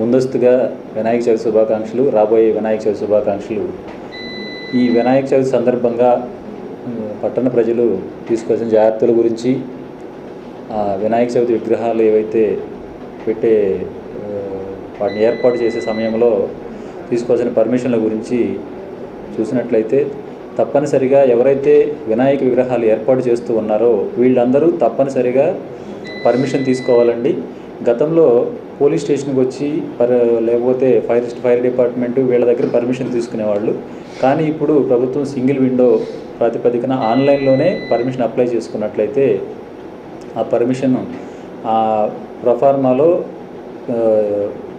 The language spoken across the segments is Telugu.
ముందస్తుగా వినాయక చవితి శుభాకాంక్షలు రాబోయే వినాయక చవితి శుభాకాంక్షలు. ఈ వినాయక చవితి సందర్భంగా పట్టణ ప్రజలు తీసుకోవాల్సిన జాగ్రత్తల గురించి వినాయక చవితి విగ్రహాలు ఏవైతే పెట్టే వాటిని ఏర్పాటు చేసే సమయంలో తీసుకోవాల్సిన పర్మిషన్ల గురించి చూసినట్లయితే తప్పనిసరిగా ఎవరైతే వినాయక విగ్రహాలు ఏర్పాటు చేస్తూ ఉన్నారో వీళ్ళందరూ తప్పనిసరిగా పర్మిషన్ తీసుకోవాలండి. గతంలో పోలీస్ స్టేషన్కి వచ్చి పర్ లేకపోతే ఫైర్ ఫైర్ డిపార్ట్మెంట్ వీళ్ళ దగ్గర పర్మిషన్ తీసుకునేవాళ్ళు. కానీ ఇప్పుడు ప్రభుత్వం సింగిల్ విండో ప్రాతిపదికన ఆన్లైన్లోనే పర్మిషన్ అప్లై చేసుకున్నట్లయితే ఆ పర్మిషన్ ఆ ప్రొఫార్మాలో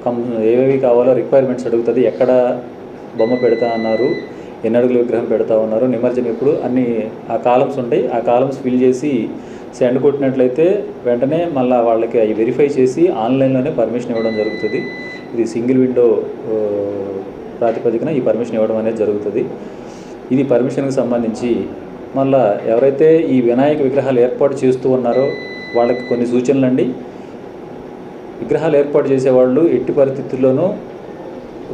కం ఏవేవి కావాలో రిక్వైర్మెంట్స్ అడుగుతుంది. ఎక్కడ బొమ్మ పెడతా అన్నారు ఎన్ని అడుగుల విగ్రహం పెడతా ఉన్నారు నిమజ్జనం ఎప్పుడు అన్ని ఆ కాలమ్స్ ఉంటాయి. ఆ కాలమ్స్ ఫిల్ చేసి సెండ్ కొట్టినట్లయితే వెంటనే మళ్ళీ వాళ్ళకి అవి వెరిఫై చేసి ఆన్లైన్లోనే పర్మిషన్ ఇవ్వడం జరుగుతుంది. ఇది సింగిల్ విండో ప్రాతిపదికన ఈ పర్మిషన్ ఇవ్వడం అనేది జరుగుతుంది. ఇది పర్మిషన్కి సంబంధించి మళ్ళా ఎవరైతే ఈ వినాయక విగ్రహాలు ఏర్పాటు చేస్తూ ఉన్నారో వాళ్ళకి కొన్ని సూచనలు అండి. విగ్రహాలు ఏర్పాటు చేసేవాళ్ళు ఎట్టి పరిస్థితుల్లోనూ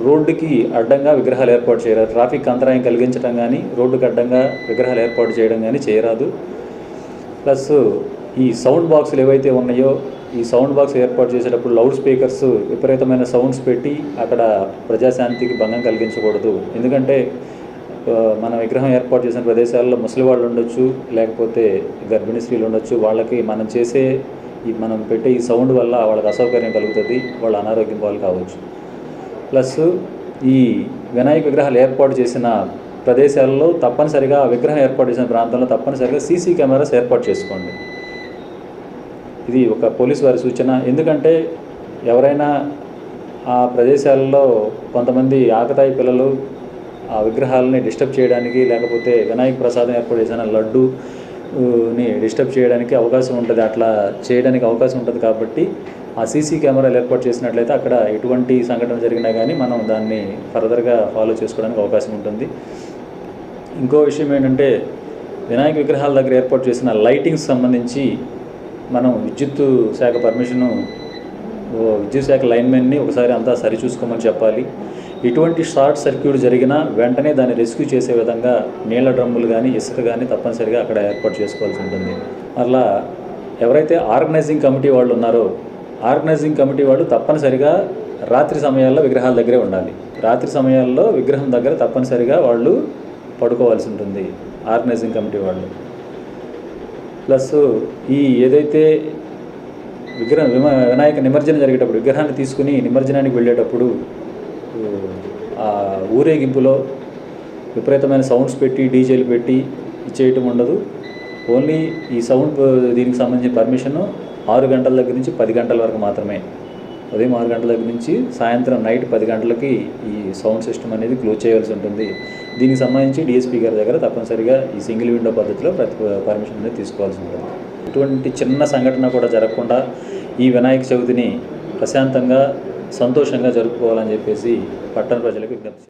రోడ్డుకి అడ్డంగా విగ్రహాలు ఏర్పాటు చేయరాదు. ట్రాఫిక్ అంతరాయం కలిగించడం కానీ రోడ్డుకి అడ్డంగా విగ్రహాలు ఏర్పాటు చేయడం కానీ చేయరాదు. ప్లస్ ఈ సౌండ్ బాక్సులు ఏవైతే ఉన్నాయో ఈ సౌండ్ బాక్స్ ఏర్పాటు చేసేటప్పుడు లౌడ్ స్పీకర్స్ విపరీతమైన సౌండ్స్ పెట్టి అక్కడ ప్రజాశాంతికి భంగం కలిగించకూడదు. ఎందుకంటే మన విగ్రహం ఏర్పాటు చేసిన ప్రదేశాల్లో ముసలి వాళ్ళు ఉండొచ్చు లేకపోతే గర్భిణీ స్త్రీలు ఉండొచ్చు. వాళ్ళకి మనం చేసే ఈ మనం పెట్టే ఈ సౌండ్ వల్ల వాళ్ళకి అసౌకర్యం కలుగుతుంది వాళ్ళ అనారోగ్యం పాలు కావచ్చు. ప్లస్ ఈ వినాయక విగ్రహాలు ఏర్పాటు చేసిన ప్రదేశాల్లో తప్పనిసరిగా విగ్రహం ఏర్పాటు చేసిన ప్రాంతంలో తప్పనిసరిగా సీసీ కెమెరాస్ ఏర్పాటు చేసుకోండి. ఇది ఒక పోలీస్ వారి సూచన. ఎందుకంటే ఎవరైనా ఆ ప్రదేశాల్లో కొంతమంది ఆకతాయి పిల్లలు ఆ విగ్రహాలని డిస్టర్బ్ చేయడానికి లేకపోతే వినాయక ప్రసాదం ఏర్పాటు చేసిన లడ్డుని డిస్టర్బ్ చేయడానికి అవకాశం ఉంటుంది. అట్లా చేయడానికి అవకాశం ఉంటుంది కాబట్టి ఆ సీసీ కెమెరాలు ఏర్పాటు చేసినట్లయితే అక్కడ ఎటువంటి సంఘటన జరిగినా కానీ మనం దాన్ని ఫర్దర్గా ఫాలో చేసుకోవడానికి అవకాశం ఉంటుంది. ఇంకో విషయం ఏంటంటే వినాయక విగ్రహాల దగ్గర ఏర్పాటు చేసిన లైటింగ్స్ సంబంధించి మనం విద్యుత్ శాఖ పర్మిషను విద్యుత్ శాఖ లైన్మెన్ని ఒకసారి అంతా సరిచూసుకోమని చెప్పాలి. ఎటువంటి షార్ట్ సర్క్యూట్ జరిగినా వెంటనే దాన్ని రెస్క్యూ చేసే విధంగా నీళ్ళ డ్రమ్ములు కానీ ఇసుక కానీ తప్పనిసరిగా అక్కడ ఏర్పాటు చేసుకోవాల్సి ఉంటుంది. అలా ఎవరైతే ఆర్గనైజింగ్ కమిటీ వాళ్ళు ఉన్నారో ఆర్గనైజింగ్ కమిటీ వాళ్ళు తప్పనిసరిగా రాత్రి సమయాల్లో విగ్రహాల దగ్గరే ఉండాలి. రాత్రి సమయాల్లో విగ్రహం దగ్గర తప్పనిసరిగా వాళ్ళు పడుకోవాల్సి ఉంటుంది ఆర్గనైజింగ్ కమిటీ వాళ్ళు. ప్లస్ ఈ ఏదైతే విగ్రహం విమ వినాయక నిమజ్జనం జరిగేటప్పుడు విగ్రహాన్ని తీసుకుని నిమజ్జనానికి వెళ్ళేటప్పుడు ఆ ఊరేగింపులో విపరీతమైన సౌండ్స్ పెట్టి డీజేలు పెట్టి ఇచ్చేయటం ఉండదు. ఓన్లీ ఈ సౌండ్ దీనికి సంబంధించిన పర్మిషన్ ఆరు గంటల దగ్గర నుంచి పది గంటల వరకు మాత్రమే. ఉదయం ఆరు గంటల దగ్గర నుంచి సాయంత్రం నైట్ పది గంటలకి ఈ సౌండ్ సిస్టమ్ అనేది క్లోజ్ చేయాల్సి ఉంటుంది. దీనికి సంబంధించి డిఎస్పీ గారి దగ్గర తప్పనిసరిగా ఈ సింగిల్ విండో పద్ధతిలో ప్రతి పర్మిషన్ అనేది తీసుకోవాల్సి ఉంటుంది. ఇటువంటి చిన్న సంఘటన కూడా జరగకుండా ఈ వినాయక చవితిని ప్రశాంతంగా సంతోషంగా జరుపుకోవాలని చెప్పేసి పట్టణ ప్రజలకు విజ్ఞప్తి